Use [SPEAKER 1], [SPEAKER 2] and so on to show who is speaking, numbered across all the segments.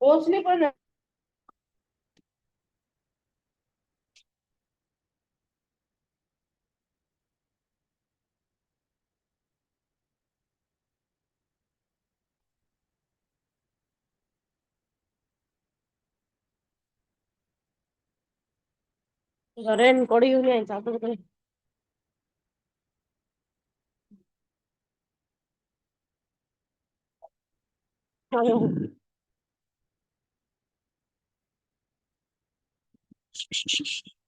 [SPEAKER 1] पोहोचली पण rain code घेऊन यायचं आपण काही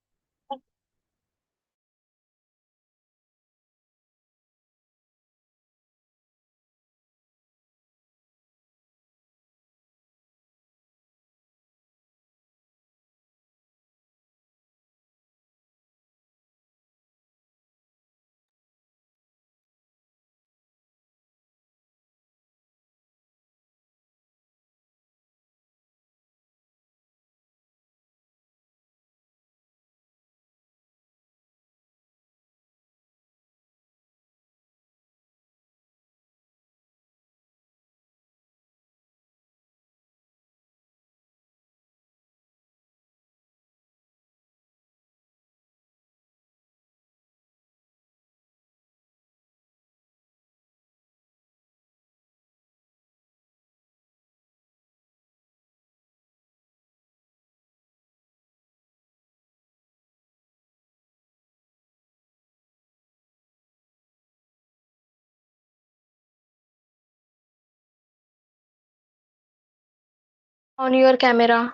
[SPEAKER 2] on your camera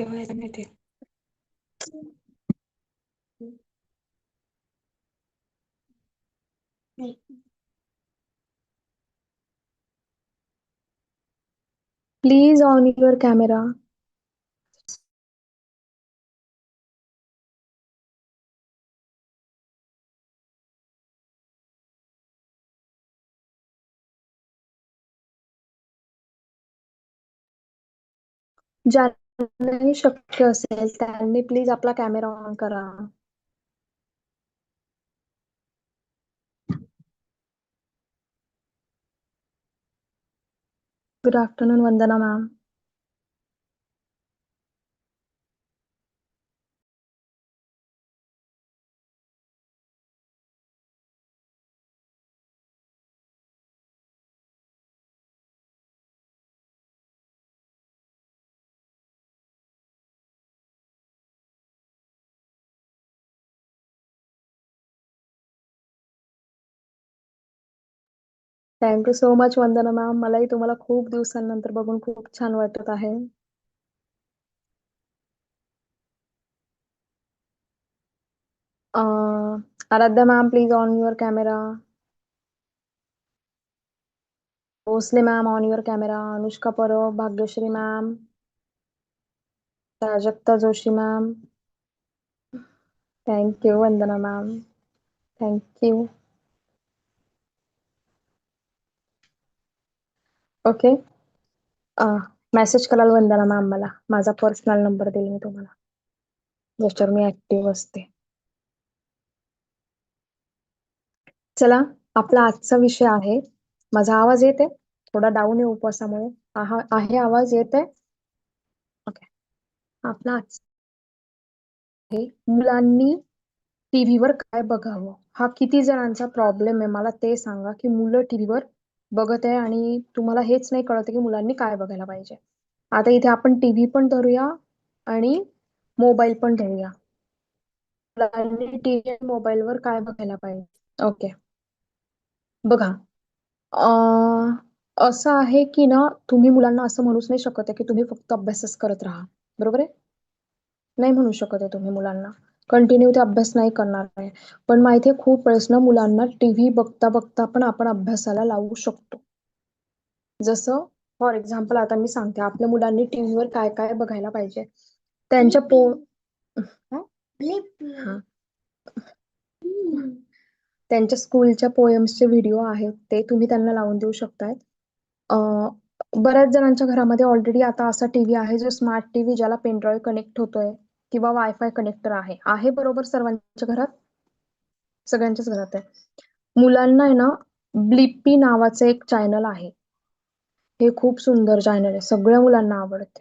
[SPEAKER 3] didn't.
[SPEAKER 2] Please on your camera. ज्यांना शक्य असेल त्यांनी प्लीज़ आपला कॅमेरा ऑन करा. Good afternoon Vandana ma'am thank you so much Vandana ma'am मलाही तुम्हाला खूप दिवसांनंतर बघून खूप छान वाटत आहे. Aaradhya ma'am please on your camera Bhosale ma'am on your camera Anushka Parab Bhagyashree ma'am Prajakta Joshi ma'am thank you Vandana ma'am thank you okay. Message कराल वंदना मॅम मला. माझा पर्सनल नंबर देईल मी तुम्हाला. ज्याच्यावर मी ऍक्टिव्ह असते. चला आपला आजचा विषय आहे. माझा आवाज येते थोडा डाऊन आहे उपवासामुळे. आहा- आहे आवाज? येते ओके. आपला आज हे मुलांनी टीव्हीवर काय बघावं? हा किती जणांचा प्रॉब्लेम आहे. मला ते सांगा की मुलं टीव्हीवर बघत आहे आणि तुम्हाला हेच नाही कळत की मुलांनी काय बघायला पाहिजे. आता इथे आपण टीव्ही पण धरूया आणि मोबाईल पण धरूया. मुलांनी टीव्ही आणि मोबाईलवर काय बघायला पाहिजे? ओके. बघा. असं आहे की ना तुम्ही मुलांना असं म्हणूच नाही शकत आहे की तुम्ही फक्त अभ्यासच करत राहा. बरोबर आहे? नाही म्हणू शकत आहे तुम्ही मुलांना. कंटिन्यू ते अभ्यास नाही करणार आहे. पण माहिती आहे खूप वेळेस ना मुलांना टीव्ही बघता बघता पण आपण अभ्यासाला लावू शकतो. जसं फॉर एक्झाम्पल आता मी सांगते आपल्या मुलांनी टीव्हीवर काय काय बघायला पाहिजे. त्यांच्या पो त्यांच्या स्कूलच्या पोएम्सचे व्हिडिओ आहेत ते तुम्ही त्यांना लावून देऊ शकताय. बऱ्याच जणांच्या घरामध्ये ऑलरेडी आता असा टीव्ही आहे जो स्मार्ट टीव्ही ज्याला पेनड्रॉइव कनेक्ट होतोय. किंवा वायफाय कनेक्टर आहे. आहे बरोबर सर्वांच्या घरात? सगळ्यांच्याच घरात आहे. मुलांना आहे ना ब्लिपी नावाचं एक चॅनल आहे. हे खूप सुंदर चॅनल आहे. सगळ्या मुलांना आवडते.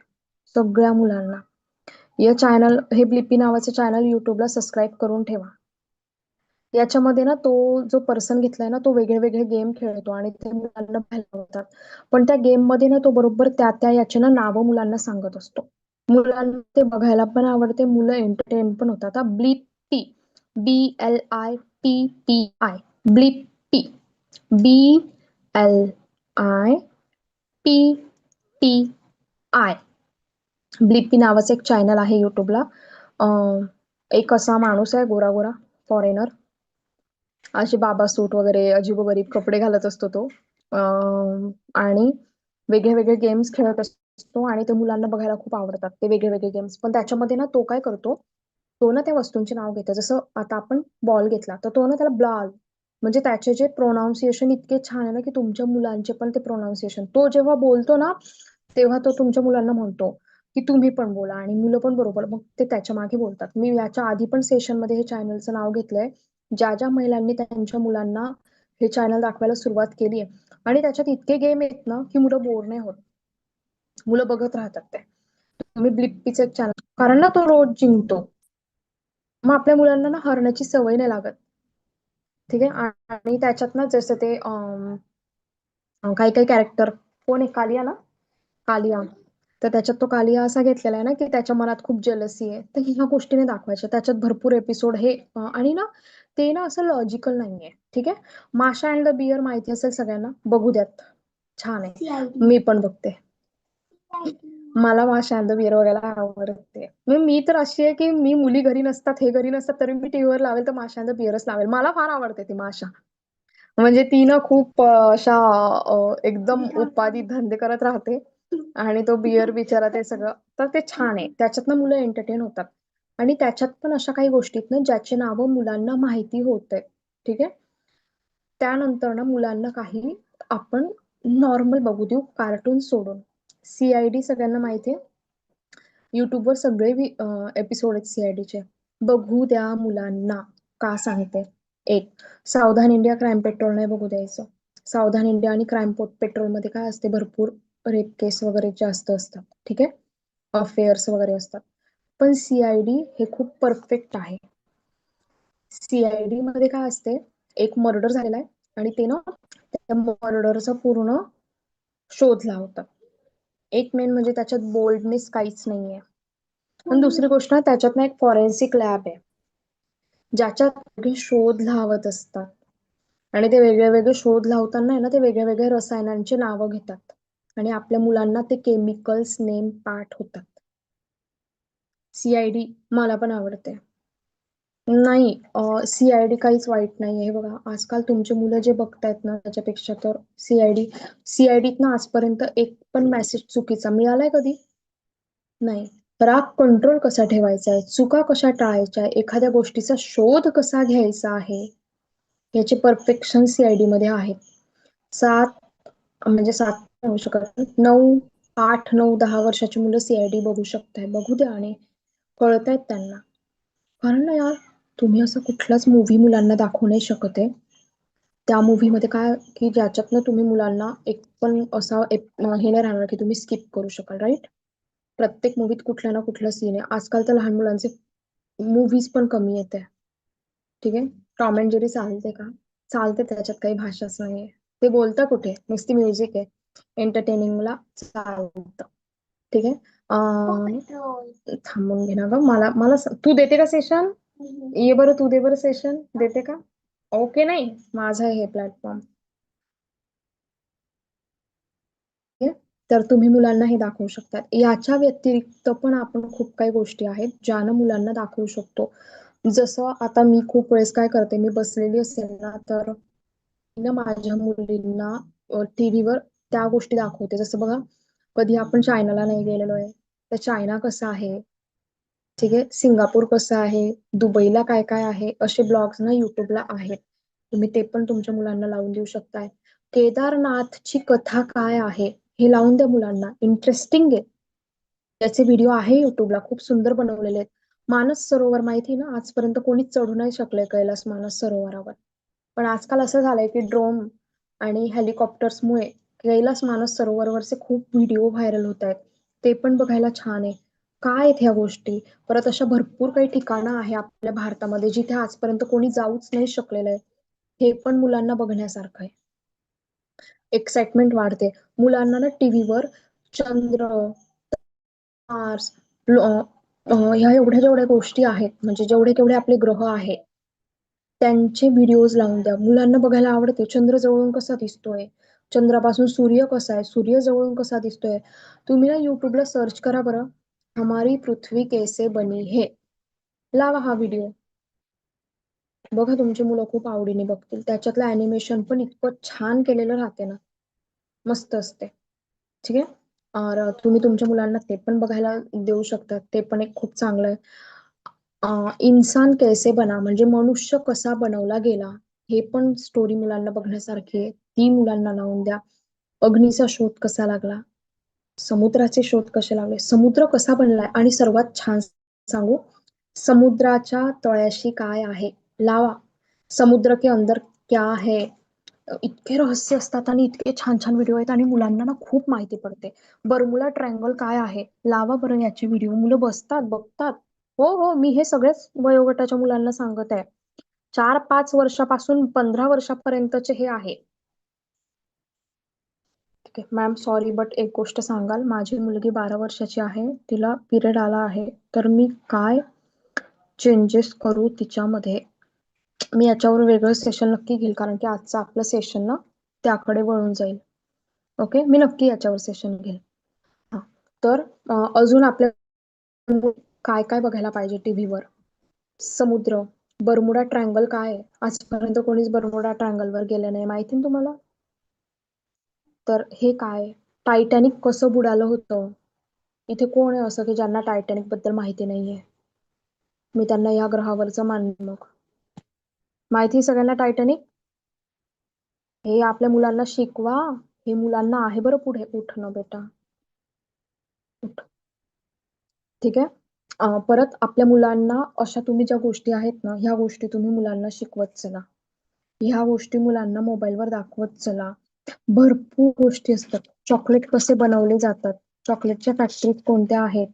[SPEAKER 2] सगळ्या मुलांना. या चॅनल हे ब्लिपी नावाचं चॅनल युट्यूबला सबस्क्राईब करून ठेवा. याच्यामध्ये ना तो जो पर्सन घेतलाय ना तो वेगळे वेगळे गेम खेळतो आणि ते मुलांना पाहायला होतात पण त्या गेममध्ये ना तो बरोबर त्या त्या याचे ना नावं मुलांना सांगत असतो. मुलांना ते बघायला पण आवडते मुलं एंटरटेन पण होतात. Blippi B L I P P I Blippi B L I P P I Blippi नावाचं एक चॅनल आहे युट्यूबला एक असा माणूस आहे गोरा गोरा फॉरेनर असे बाबा सूट वगैरे अजीबोगरीब कपडे घालत असतो तो. आणि वेगळे वेगळे गेम्स खेळत असतो. आणि ते मुलांना बघायला खूप आवडतात. ते वेगळे वेगळे गेम्स पण त्याच्यामध्ये ना तो काय करतो तो ना त्या वस्तूंचे नाव घेतो. जसं आता आपण बॉल घेतला तर तो ना त्याला ब्लॉल म्हणजे त्याचे जे प्रोनाऊन्सिएशन इतके छान आहे ना की तुमच्या मुलांचे पण ते प्रोनाऊन्सिएशन तो जेव्हा बोलतो ना तेव्हा तो तुमच्या मुलांना म्हणतो की तुम्ही पण बोला आणि मुलं पण बरोबर मग ते त्याच्यामागे बोलतात. मी याच्या आधी पण सेशनमध्ये हे चॅनलचं नाव घेतलंय. ज्या ज्या महिलांनी त्यांच्या मुलांना हे चॅनल दाखवायला सुरुवात केली आहे आणि त्याच्यात इतके गेम आहेत ना की मुलं बोर नाही होत. मुलं बघत राहतात ते. तुम्ही ब्लिप्पीचं चॅनल कारण ना तो रोज जिंकतो. मग आपल्या मुलांना ना हरण्याची सवय नाही लागत. ठीक आहे? आणि त्याच्यात ना जसं ते काही काही कॅरेक्टर कोण आहे? कालिया ना? कालिया. तर त्याच्यात तो कालिया असा घेतलेला आहे ना की त्याच्या मनात खूप जेलसी आहे. तर ह्या गोष्टीने दाखवायच्या. त्याच्यात भरपूर एपिसोड हे आणि ना ते ना असं लॉजिकल नाहीये. ठीक आहे? माशा अँड द बियर माहिती असेल सगळ्यांना? बघू द्यात. छान आहे. मी पण बघते. मला माशा बिअर बघायला आवडते. मग मी तर अशी आहे की मी मुली घरी नसतात हे घरी नसतात तरी मी टीव्हीवर लावेल तर माशा बिअरच लावेल. मला फार आवडते ती माशा. म्हणजे ती ना खूप अशा एकदम उपाधी धंदे करत राहते आणि तो बियर बिचारा ते सगळं तर ते छान आहे. त्याच्यातनं मुलं एंटरटेन होतात. आणि त्याच्यात पण अशा काही गोष्टी आहेत ना ज्याची नावं मुलांना माहिती होत आहे ठीक आहे? त्यानंतर ना मुलांना काही आपण नॉर्मल बघू देऊ कार्टून सोडून. सीआयडी सगळ्यांना माहिती आहे. युट्यूबवर सगळे एपिसोड आहेत सीआयडीचे बघू द्या मुलांना. का सांगते? एक सावधान इंडिया क्राईम पेट्रोल नाही बघू द्यायचं. सावधान इंडिया आणि क्राईम पेट्रोलमध्ये काय असते? भरपूर रेप केस वगैरे जास्त असतात. ठीक आहे? अफेअर्स वगैरे असतात. पण सीआयडी हे खूप परफेक्ट आहे. सीआयडी मध्ये काय असते? एक मर्डर झालेला आहे आणि ते ना त्या मर्डरचा पूर्ण शोध लावतात. एक मेन म्हणजे त्याच्यात बोल्डनेस काहीच नाहीये. आणि दुसरी गोष्ट त्याच्यात ना एक फॉरेन्सिक लॅब आहे. ज्याच्यात शोध लावत असतात. आणि ते वेगळे वेगळे शोध लावताना आहे ना ते वेगळ्या वेगळ्या रसायनांची नावं घेतात. आणि आपल्या मुलांना ते केमिकल्स नेम पाठ होतात. सीआयडी मला पण आवडते. नाही सीआयडी काहीच वाईट नाही आहे बघा. आजकाल तुमचे मुलं जे बघतायत ना त्याच्यापेक्षा तर सीआयडी सीआयडीत ना आजपर्यंत एक पण मेसेज चुकीचा मिळालाय कधी? नाही. राग कंट्रोल कसा ठेवायचा आहे? चुका कशा टाळायच्या आहे? एखाद्या गोष्टीचा शोध कसा घ्यायचा आहे? याचे परफेक्शन सीआयडी मध्ये आहेत. सात म्हणजे सात होऊ शकत नऊ आठ नऊ दहा वर्षाची मुलं सीआयडी बघू शकताय. बघू द्या आणि कळतायत त्यांना. कारण ना यार? तुम्ही असं कुठलाच मूव्ही मुलांना दाखवू नाही शकत आहे. त्या movie मध्ये काय की ज्याच्यातनं तुम्ही मुलांना एक पण असा एक हे नाही राहणार की तुम्ही स्किप करू शकाल राईट प्रत्येक मूवीत कुठला ना कुठला सीन आहे. आजकाल तर लहान मुलांचे मूवीज पण कमी येते ठीक आहे? टॉम अँड जेरी चालते का? चालते त्याच्यात काही भाषाच नाहीये. ते बोलता कुठे? नुसती म्युझिक आहे. एंटरटेनिंगला चालतं. ठीक आहे? अं, थांबून घे ना ग. मला मला तू देते का सेशन ये बरं तू दे बरं सेशन देते का? ओके नाही? माझा हे प्लॅटफॉर्म तर तुम्ही मुलांना हे दाखवू शकता याच्या व्यतिरिक्त पण आपण खूप काही गोष्टी आहेत ज्यानं मुलांना दाखवू शकतो. जसं आता मी खूप वेळेस काय करते मी बसलेली असेल ना तर माझ्या मुलींना टीव्हीवर त्या गोष्टी दाखवते. जसं बघा कधी आपण चायनाला नाही गेलेलो आहे तर चायना कसं आहे? ठीक आहे? सिंगापूर कसं आहे? दुबईला काय काय आहे? असे ब्लॉग्स ना युट्यूबला आहेत. तुम्ही ते पण तुमच्या मुलांना लावून देऊ शकताय. केदारनाथची कथा काय आहे? हे लावून द्या मुलांना. इंटरेस्टिंग आहे. त्याचे व्हिडिओ आहे युट्यूबला खूप सुंदर बनवलेले आहेत. मानस सरोवर माहिती ना? आजपर्यंत कोणीच चढू नाही शकले कैलास मानस सरोवरावर. पण आजकाल असं झालंय की ड्रोन आणि हेलिकॉप्टर्समुळे कैलास मानस सरोवरवरचे खूप व्हिडिओ व्हायरल होत आहेत. ते पण बघायला छान आहे. काय आहेत ह्या गोष्टी? परत अशा भरपूर काही ठिकाणं आहे आपल्या भारतामध्ये जिथे आजपर्यंत कोणी जाऊच नाही शकलेलं आहे. हे पण मुलांना बघण्यासारखं आहे. एक्साइटमेंट वाढते. मुलांना ना टीव्हीवर चंद्र मार्स ह्या एवढ्या जेवढ्या गोष्टी आहेत म्हणजे जेवढे केवढे आपले ग्रह आहेत त्यांचे व्हिडिओज लावून द्या. मुलांना बघायला आवडते. चंद्र जवळून कसा दिसतोय? चंद्रापासून सूर्य कसा आहे? सूर्य जवळून कसा दिसतोय? तुम्ही ना युट्यूबला सर्च करा बरं. हमारी पृथ्वी कैसे बनी हे? लावा हा व्हिडिओ बघा तुमची मुलं खूप आवडीने बघतील. त्याच्यातलं अॅनिमेशन पण इतकं छान केलेलं राहते ना. मस्त असते. ठीक आहे? और तुम्ही तुमच्या मुलांना ते पण बघायला देऊ शकता. ते पण एक खूप चांगलं आहे. इन्सान कैसे बना? म्हणजे मनुष्य कसा बनवला गेला? हे पण स्टोरी मुलांना बघण्यासारखी आहे. ती मुलांना लावून द्या. अग्नीचा शोध कसा लागला? समुद्राचे शोध कसे लावले? समुद्र कसा बनलाय? आणि सर्वात छान सांगू समुद्राच्या तळ्याशी काय आहे? लावा. समुद्र के अंदर क्या है? इतके रहस्य असतात आणि इतके छान छान व्हिडिओ आहेत आणि मुलांना ना खूप माहिती पडते. बर्मुला ट्रँगल काय आहे? लावा बरं याचे व्हिडिओ मुलं बसतात बघतात. हो हो मी हे सगळेच वयोगटाच्या मुलांना सांगत आहे. चार पाच वर्षापासून पंधरा वर्षापर्यंतचे हे आहे. ओके. मॅम सॉरी बट एक गोष्ट सांगाल. माझी मुलगी बारा वर्षाची आहे. तिला पिरियड आला आहे. तर मी काय चेंजेस करू तिच्यामध्ये? मी याच्यावर वेगळं सेशन नक्की घेईल कारण की आजचं आपलं सेशन ना त्याकडे वळून जाईल. ओके? मी नक्की याच्यावर सेशन घेईल. हा. तर अजून आपल्या काय काय बघायला पाहिजे टीव्हीवर? समुद्र बर्मुडा ट्रँगल काय आहे? आजपर्यंत कोणीच बर्मुडा ट्रँगलवर गेलं नाही. माहिती ना तुम्हाला? तर हे काय? टायटॅनिक कसं बुडालं होतं? इथे कोण आहे असं की ज्यांना टायटॅनिकबद्दल माहिती नाहीये? मी त्यांना या ग्रहावरचं मानलो मग. माहिती सगळ्यांना टायटॅनिक हे आपल्या मुलांना शिकवा. हे मुलांना आहे बरं पुढे. उठणं बेटा. उठ. ठीक आहे? परत आपल्या मुलांना अशा तुम्ही ज्या गोष्टी आहेत ना ह्या गोष्टी तुम्ही मुलांना शिकवत चला. ह्या गोष्टी मुलांना मोबाईलवर दाखवत चला. भरपूर गोष्टी असतात. चॉकलेट कसे बनवले जातात? चॉकलेटच्या फॅक्टरीज कोणत्या आहेत?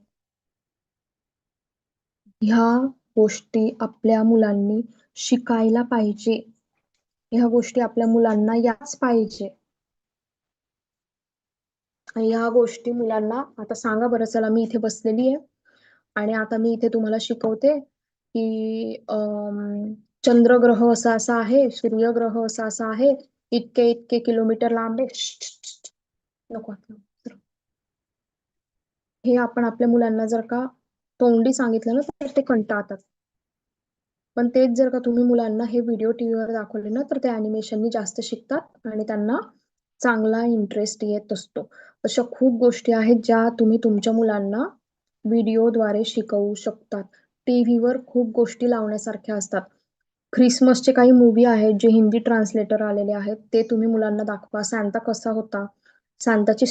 [SPEAKER 2] ह्या गोष्टी आपल्या मुलांनी शिकायला पाहिजे. ह्या गोष्टी आपल्या मुलांना याच पाहिजे. या ह्या गोष्टी मुलांना आता सांगा बरं चला मी इथे बसलेली आहे. आणि आता मी इथे तुम्हाला शिकवते की अं, चंद्रग्रह असा असा आहे सूर्यग्रह असा असा आहे इतके इतके किलोमीटर लांब आहे. नको हे आपण आपल्या मुलांना जर का तोंडी सांगितलं ना तर ते कंटाळतात. पण तेच जर का तुम्ही मुलांना हे व्हिडिओ टीव्हीवर दाखवले ना तर ते अॅनिमेशननी जास्त शिकतात आणि त्यांना चांगला इंटरेस्ट येत असतो. अशा खूप गोष्टी आहेत ज्या तुम्ही तुमच्या मुलांना व्हिडिओद्वारे शिकवू शकतात. टीव्हीवर खूप गोष्टी लावण्यासारख्या असतात. ख्रिसमसचे काही मूवी आहेत जे हिंदी ट्रान्सलेटर आलेले आहेत ते तुम्ही मुलांना दाखवा. सांता कसा होता? सांताची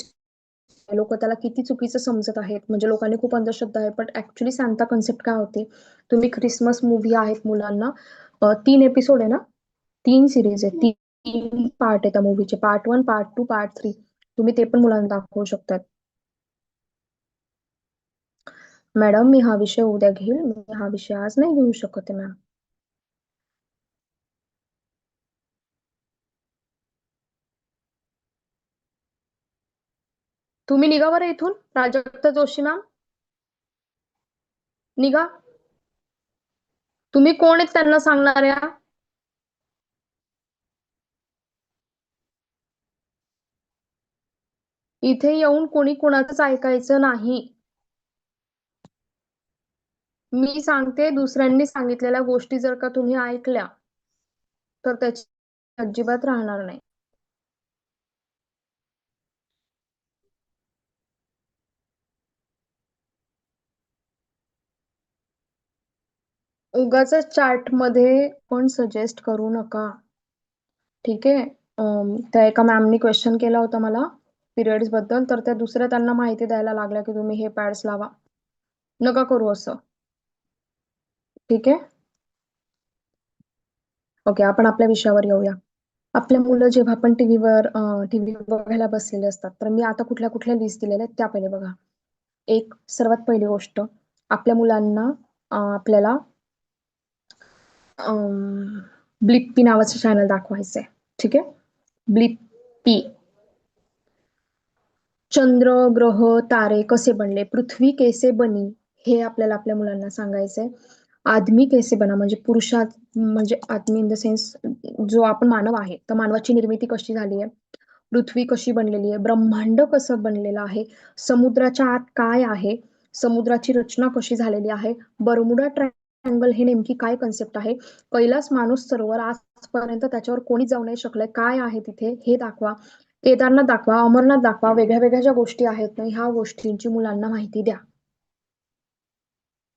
[SPEAKER 2] लोक त्याला किती चुकीचं समजत आहेत. म्हणजे लोकांनी खूप अंधश्रद्धा आहे बट ऍक्च्युली सांता कन्सेप्ट काय होते? तुम्ही ख्रिसमस मूवी आहेत मुलांना. तीन एपिसोड आहे ना? तीन सिरीज आहे तीन पार्ट आहे त्या मूवीचे part one part two part three तुम्ही ते पण मुलांना दाखवू शकतात. मॅडम मी हा विषय उद्या घेईल. मी हा विषय आज नाही घेऊ शकत मॅम तुम्ही निघा बरं इथून. प्राजक्ता जोशी मॅम. निघा. तुम्ही कोण आहेत त्यांना सांगणाऱ्या इथे येऊन कोणी कोणाचंच ऐकायचं नाही. मी सांगते दुसऱ्यांनी सांगितलेल्या गोष्टी जर का तुम्ही ऐकल्या तर त्याची अजिबात राहणार नाही. उगाच चार्टमध्ये पण सजेस्ट करू नका. ठीक आहे? त्या एका मॅमनी क्वेश्चन केला होता मला पिरियड्सबद्दल तर त्या दुसऱ्या त्यांना माहिती द्यायला लागल्या की तुम्ही हे पॅड्स लावा. नका करू असं. ठीक आहे? ओके आपण आपल्या विषयावर येऊया. आपल्या मुलं जेव्हा आपण टीव्हीवर टीव्ही बघायला बसलेले असतात तर मी आता कुठल्या कुठल्या लिस्ट दिलेल्या आहेत त्या पहिले बघा. एक सर्वात पहिली गोष्ट आपल्या मुलांना आपल्याला ब्लिप्पी नावाचं चॅनल दाखवायचंय. ठीक आहे? ब्लिप्पी चंद्र ग्रह तारे कसे बनले? पृथ्वी कैसे बनी? हे आपल्याला आपल्या मुलांना सांगायचंय. आदमी कैसे बना? म्हणजे पुरुषात म्हणजे आदमी इन द सेन्स जो आपण मानव आहे तर मानवाची निर्मिती कशी झाली आहे? पृथ्वी कशी बनलेली आहे? ब्रह्मांड कसं बनलेलं आहे? समुद्राच्या आत काय आहे? समुद्राची रचना कशी झालेली आहे? बरमुडा ट्रॅक ट्रायंगल हे नेमकी काय कन्सेप्ट आहे? कैलास माणूस सरोवर आजपर्यंत त्याच्यावर कोणी जाऊ नाही शकलंय. काय आहे तिथे? हे दाखवा. केदारनाथ दाखवा अमरनाथ दाखवा वेगळ्या वेगळ्या ज्या गोष्टी आहेत ना ह्या गोष्टींची मुलांना माहिती द्या.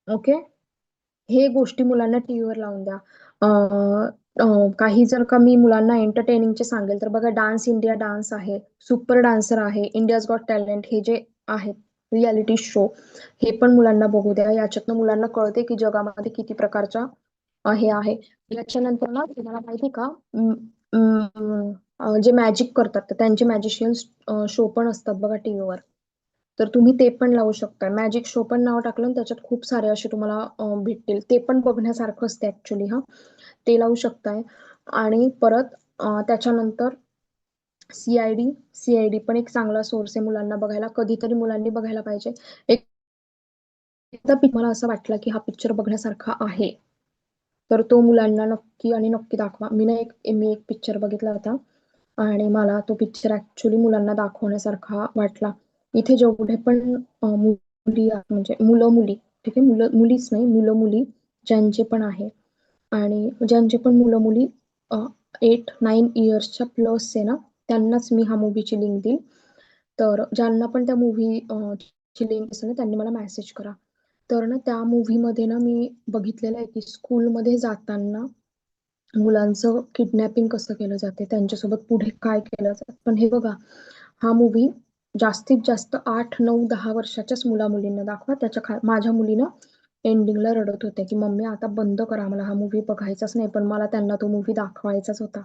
[SPEAKER 2] ओके हे गोष्टी मुलांना टीव्हीवर लावून द्या. अं, काही जर का मी मुलांना एंटरटेनिंगचे सांगेल तर बघा डान्स इंडिया डान्स आहे सुपर डान्सर आहे इंडियाज गॉट टॅलेंट हे जे आहेत रियालिटी शो हे पण मुलांना बघू द्या. याच्यातनं मुलांना कळते की जगामध्ये किती प्रकारच्या हे आहे. याच्यानंतर ना तुम्हाला माहिती का जे मॅजिक करतात तर त्यांचे मॅजिशियन्स शो पण असतात बघा टीव्हीवर तर तुम्ही ते पण लावू शकता. मॅजिक शो पण नाव टाकलं आणि त्याच्यात खूप सारे असे तुम्हाला भेटतील. ते पण बघण्यासारखं असते ऍक्च्युली हा. ते लावू शकताय. आणि परत त्याच्यानंतर सीआयडी सीआयडी पण एक चांगला सोर्स आहे मुलांना बघायला. कधीतरी मुलांनी बघायला पाहिजे. एक एकदा मला असं वाटलं की हा पिक्चर बघण्यासारखा आहे. तर तो मुलांना नक्की आणि नक्की दाखवा. मी ना एक मी एक पिक्चर बघितला होता. आणि मला तो पिक्चर ऍक्च्युली मुलांना दाखवण्यासारखा वाटला. इथे जेवढे पण मुली आहेत, म्हणजे मुलं मुली ठीक आहे? मुलं मुलीच नाही मुलं मुली ज्यांचे पण आहे. आणि ज्यांचे पण मुलं मुली एट नाईन इयर्सच्या प्लस आहे ना त्यांनाच मी हा मूवीची लिंक देईन. तर ज्यांना पण त्या मूवी ची लिंक असेल ना त्यांनी मला मेसेज करा. तर ना त्या मूवीमध्ये ना मी बघितलेलं आहे की स्कूलमध्ये जाताना मुलांचं किडनॅपिंग कसं केलं जाते त्यांच्यासोबत पुढे काय केलं जातं. पण हे बघा हा मूवी जास्तीत जास्त आठ नऊ दहा वर्षाच्याच मुला मुलींना दाखवा. त्याच्या खा माझ्या मुलीनं एंडिंगला रडत होते की मम्मी आता बंद करा मला हा मूवी बघायचाच नाही पण मला त्यांना तो मूवी दाखवायचाच होता.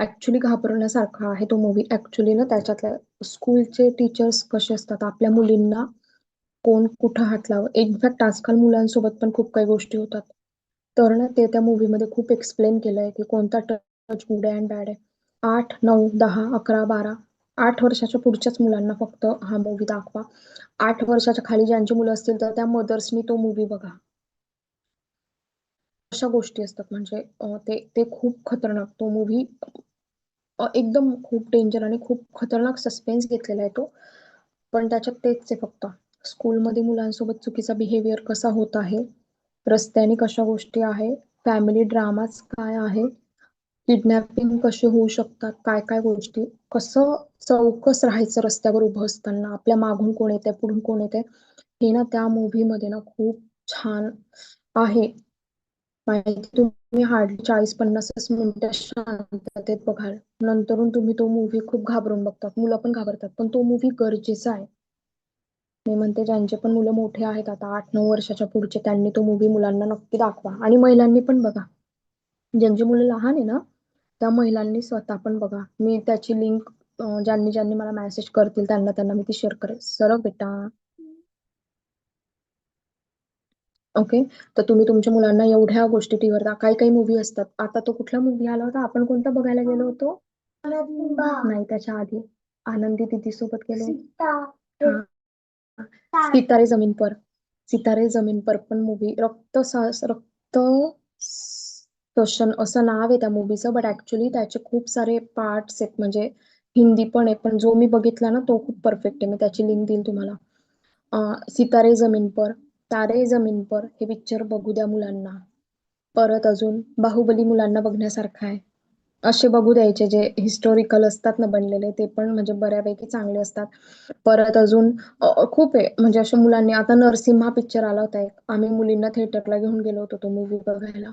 [SPEAKER 2] ऍक्च्युली घाबरण्यासारखा आहे तो मूवी ऍक्च्युली ना त्याच्यातल्या स्कूलचे टीचर्स कसे असतात? आपल्या मुलींना कोण कुठं हात लाव इनफॅक्ट आजकाल मुलांसोबत पण खूप काही गोष्टी होतात. तर ना ते त्या मूवीमध्ये खूप एक्सप्लेन केलंय की कोणता टच गुड आहे अँड बॅड आहे. आठ नऊ दहा अकरा बारा आठ वर्षाच्या पुढच्याच मुलांना फक्त हा मूवी दाखवा. आठ वर्षाच्या खाली ज्यांची मुलं असतील तर त्या मदर्सनी तो मूवी बघा. अशा गोष्टी असतात. म्हणजे ते ते खूप खतरनाक. तो मूव्ही एकदम खूप डेंजर आणि खूप खतरनाक सस्पेन्स घेतलेला आहे तो. पण त्याच्यात तेच आहे फक्त. स्कूलमध्ये मुलांसोबत चुकीचा बिहेवियर कसा होत आहे? रस्त्याने कशा गोष्टी आहे? फॅमिली ड्रामाच काय आहे? किडनॅपिंग कसे होऊ शकतात? काय काय गोष्टी? कसं चौकस राहायचं रस्त्यावर उभं असताना? आपल्या मागून कोण येते पुढून कोण येते हे ना त्या मूव्हीमध्ये मध्ये ना खूप छान आहे. माहिती तुम्ही हार्डली चाळीस पन्नास मिनिटं शांततेत बघाल नंतरून तुम्ही तो मूवी खूप घाबरून बघतात. मुलं पण घाबरतात पण तो मूवी गरजेचा आहे. मी म्हणते ज्यांचे पण मुलं मोठे आहेत आता आठ नऊ वर्षाच्या पुढचे त्यांनी तो मूवी मुलांना नक्की दाखवा. आणि महिलांनी पण बघा. ज्यांची मुलं लहान आहे ना त्या महिलांनी स्वतः पण बघा. मी त्याची लिंक ज्यांनी ज्यांनी मला मेसेज करतील त्यांना त्यांना मी ती शेअर करेल. सरळ बेटा. ओके तर तुम्ही तुमच्या मुलांना एवढ्या गोष्टी टीव्हीवर दा काही काही मूवी असतात. आता तो कुठला मूवी आला होता? आपण कोणता बघायला गेलो होतो? नाही त्याच्या आधी. आनंदी दिदी सोबत गेलो. सितारे जमीन पर. सितारे जमीन पर पण मूवी रक्त रक्त असं नाव आहे त्या मूवीचं बट ऍक्च्युली त्याचे खूप सारे पार्ट्स आहेत. म्हणजे हिंदी पण आहे पण जो मी बघितला ना तो खूप परफेक्ट आहे. मी त्याची लिंक देईल तुम्हाला. सितारे जमीन पर. तारे जमीन पर हे पिक्चर बघू द्या मुलांना. परत अजून बाहुबली मुलांना बघण्यासारखं आहे. असे बघू द्यायचे जे हिस्टॉरिकल असतात ना बनलेले ते पण म्हणजे बऱ्यापैकी चांगले असतात. परत अजून खूप आहे. म्हणजे अशा मुलांनी आता नरसिम्हा पिक्चर आला होता एक. आम्ही मुलींना थिएटरला घेऊन गेलो होतो तो मूवी बघायला.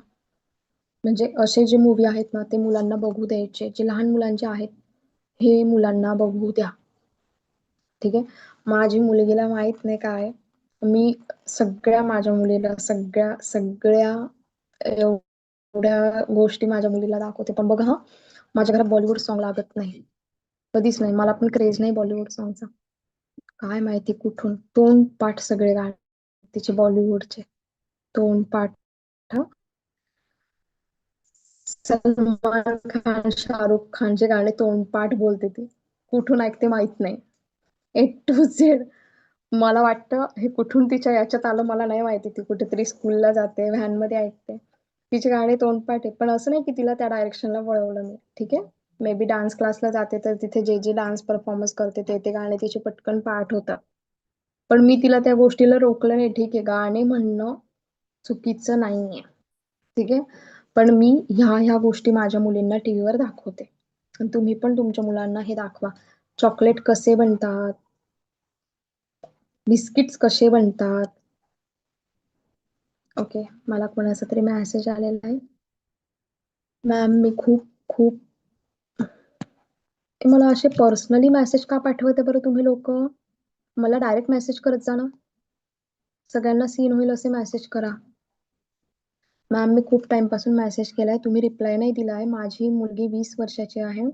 [SPEAKER 2] म्हणजे असे जे मूवी आहेत ना ते मुलांना बघू द्यायचे. जे लहान मुलांचे आहेत हे मुलांना बघू द्या. ठीक आहे? माझी मुलगीला माहीत नाही काय मी सगळ्या माझ्या मुलीला सगळ्या सगळ्या एवढ्या गोष्टी माझ्या मुलीला दाखवते. पण बघा हा माझ्या घरात बॉलिवूड सॉन्ग लागत नाही. कधीच नाही. मला पण क्रेज नाही बॉलिवूड सॉंगचा काय माहिती कुठून? तोंड पाठ सगळे गाणे तिचे बॉलिवूडचे तोंड पाठ सलमान खान शाहरुख खानचे गाणे तोंडपाठ बोलते ती. कुठून ऐकते माहीत नाही. ए टू झेड मला वाटतं हे कुठून तिच्या याच्यात आलं मला नाही माहिती. ती कुठेतरी स्कूलला जाते व्हॅनमध्ये ऐकते. तिचे गाणे तोंडपाठ आहे. पण असं नाही की तिला त्या डायरेक्शनला वळवलं मी ठीक आहे? मे बी डान्स क्लासला जाते तर तिथे जे जे डान्स परफॉर्मन्स करते ते ते गाणे तिचे पटकन पाठ होतात. पण मी तिला त्या गोष्टीला रोखलं नाही. ठीक आहे गाणे म्हणणं चुकीचं नाहीये. ठीक आहे? पण मी ह्या ह्या गोष्टी माझ्या मुलींना टीव्हीवर दाखवते. आणि तुम्ही पण तुमच्या मुलांना हे दाखवा. चॉकलेट कसे बनतात? बिस्किट्स कसे बनतात? ओके मला कोणाचा तरी मेसेज आलेला आहे. मॅम मी खूप खूप मला असे पर्सनली मेसेज का पाठवते बरं तुम्ही लोक? मला डायरेक्ट मेसेज करत जा ना. सगळ्यांना सीन होईल असे मेसेज करा. मॅम मी खूप टाइमपासून मेसेज केलाय. तुम्ही रिप्लाय नाही दिलाय. माझी मुलगी वीस वर्षाची आहे.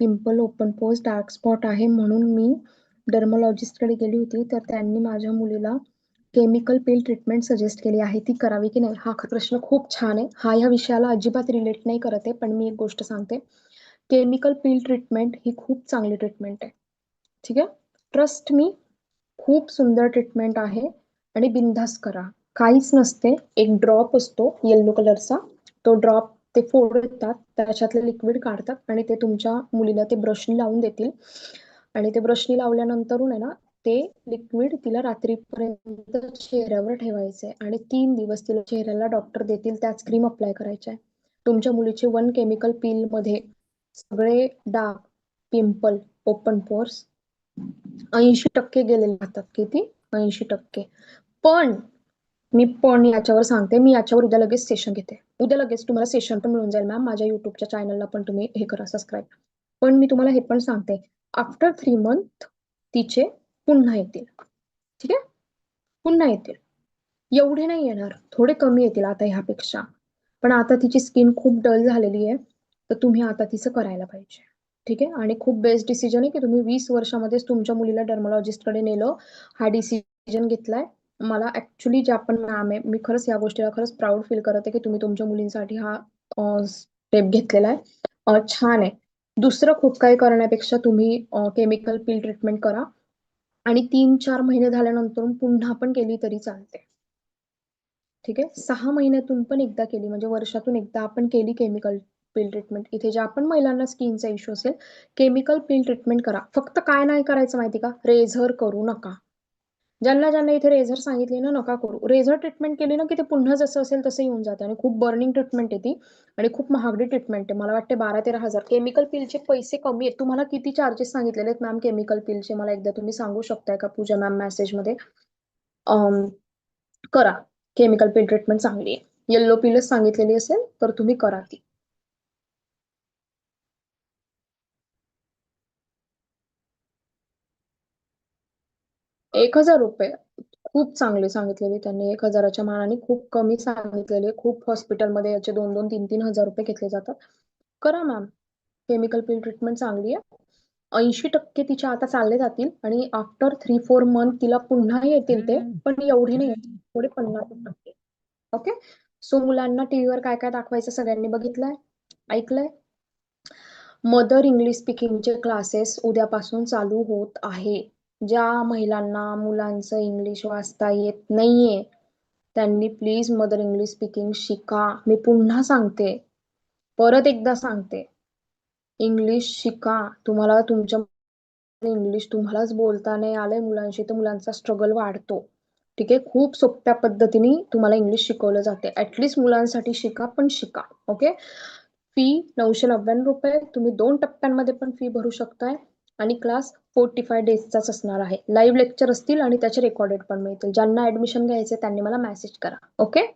[SPEAKER 2] Pimple open post dark spot आहे. म्हणून मी डर्मोलॉजिस्टकडे गेली होती तर त्यांनी माझ्या मुलीला केमिकल पेल ट्रीटमेंट सजेस्ट केली आहे. ती करावी की नाही? हा प्रश्न खूप छान आहे. हा ह्या विषयाला अजिबात रिलेट नाही करत आहे पण मी एक गोष्ट सांगते. केमिकल पिल ट्रीटमेंट ही खूप चांगली ट्रीटमेंट आहे. ठीक आहे? ट्रस्ट मी खूप सुंदर ट्रीटमेंट आहे आणि बिनधास्त करा. काहीच नसते. एक ड्रॉप असतो येल्लो कलरचा तो ड्रॉप ते फोडतात त्याच्यातलं लिक्विड काढतात आणि ते तुमच्या मुलीला ते ब्रशनी लावून देतील. आणि ते ब्रशनी लावल्यानंतरून आहे ना ते लिक्विड तिला रात्रीपर्यंत चेहऱ्यावर ठेवायचंय. आणि तीन दिवस तिला चेहऱ्याला डॉक्टर देतील त्याच क्रीम अप्लाय करायच्या. आहे तुमच्या मुलीचे वन केमिकल पील मध्ये सगळे डाग पिंपल ओपन पोर्स ऐंशी टक्के गेलेले राहतात. किती? ऐंशी टक्के. पण मी पण याच्यावर सांगते मी याच्यावर उद्या लगेच सेशन घेते. उद्या लगेच तुम्हाला सेशन पण मिळून जाईल मॅम माझ्या युट्यूबच्या चॅनलला पण तुम्ही हे करा सबस्क्राईब पण मी तुम्हाला हे पण सांगते आफ्टर थ्री मंथ तिचे पुन्हा येतील. ठीक आहे? पुन्हा येतील. एवढे नाही येणार. थोडे कमी येतील आता ह्यापेक्षा. पण आता तिची स्किन खूप डल झालेली आहे. तर तुम्ही आता तिचं करायला पाहिजे. ठीक आहे? आणि खूप बेस्ट डिसिजन आहे की तुम्ही वीस वर्षामध्येच तुमच्या मुलीला डर्मोलॉजिस्टकडे नेलं. हा डिसिजन घेतलाय. मला ऍक्च्युली ज्या पण मॅम आहे मी खरंच या गोष्टीला खरंच प्राऊड फील करत आहे की तुम्ही तुमच्या मुलींसाठी हा स्टेप घेतलेला आहे. छान आहे. दुसरं खूप काही करण्यापेक्षा तुम्ही केमिकल पिल ट्रीटमेंट करा. आणि तीन चार महिने झाल्यानंतर पुन्हा पण केली तरी चालते. ठीक आहे? सहा महिन्यातून पण एकदा केली म्हणजे वर्षातून एकदा आपण केली केमिकल पिल ट्रीटमेंट इथे ज्या आपण महिलांना स्किनचा इश्यू असेल केमिकल पिल ट्रीटमेंट करा. फक्त काय नाही करायचं माहिती का? रेझर करू नका. ज्यांना ज्यांना इथे रेझर सांगितली ना नका करू. रेझर ट्रीटमेंट केली ना की ते पुन्हा जसं असेल तसं येऊन जातं. आणि खूप बर्निंग ट्रीटमेंट आहे ती. आणि खूप महागडी ट्रीटमेंट आहे. मला वाटते बारा तेरा हजार केमिकल पिलचे पैसे कमी आहेत. तुम्हाला किती चार्जेस सांगितलेले आहेत मॅम केमिकल पिलचे मला एकदा तुम्ही सांगू शकताय का पूजा मॅम मेसेजमध्ये करा. केमिकल पिल ट्रीटमेंट चांगली आहे. येल्लो पिलच सांगितलेली असेल तर तुम्ही करा ती. एक हजार रुपये. खूप चांगले सांगितलेले त्यांनी. एक हजाराच्या मानाने खूप कमी सांगितलेले. खूप हॉस्पिटलमध्ये याचे दोन दोन तीन तीन हजार रुपये घेतले जातात. करा मॅम केमिकल पिल ट्रीटमेंट चांगली आहे. ऐंशी टक्के तिच्या आता चालले जातील आणि आफ्टर थ्री फोर मंथ तिला पुन्हा येतील ते पण एवढे नाही. थोडे पन्नास टक्के. ओके सो मुलांना टीव्हीवर काय काय दाखवायचं सगळ्यांनी बघितलंय? ऐकलंय? मदर इंग्लिश स्पीकिंगचे क्लासेस उद्यापासून चालू होत आहे. ज्या महिलांना मुलांचं इंग्लिश वाचता येत नाहीये त्यांनी प्लीज मदर इंग्लिश स्पीकिंग शिका. मी पुन्हा सांगते. परत एकदा सांगते. इंग्लिश शिका. तुम्हाला तुमच्या इंग्लिश तुम्हालाच बोलता नाही आलंय. मुलांशी तर मुलांचा स्ट्रगल वाढतो. ठीक आहे? खूप सोप्या पद्धतीने तुम्हाला इंग्लिश शिकवलं जाते. ऍटलिस्ट मुलांसाठी शिका पण शिका. ओके फी नऊशे नव्याण्णव रुपये. तुम्ही दोन टप्प्यांमध्ये पण फी भरू शकताय. आणि क्लास फोर्टी फाय डेजचाच असणार आहे. लाईव्ह लेक्चर असतील आणि त्याचे रेकॉर्डेड पण मिळतील. ज्यांना ऍडमिशन घ्यायचे त्यांनी मला मेसेज करा. ओके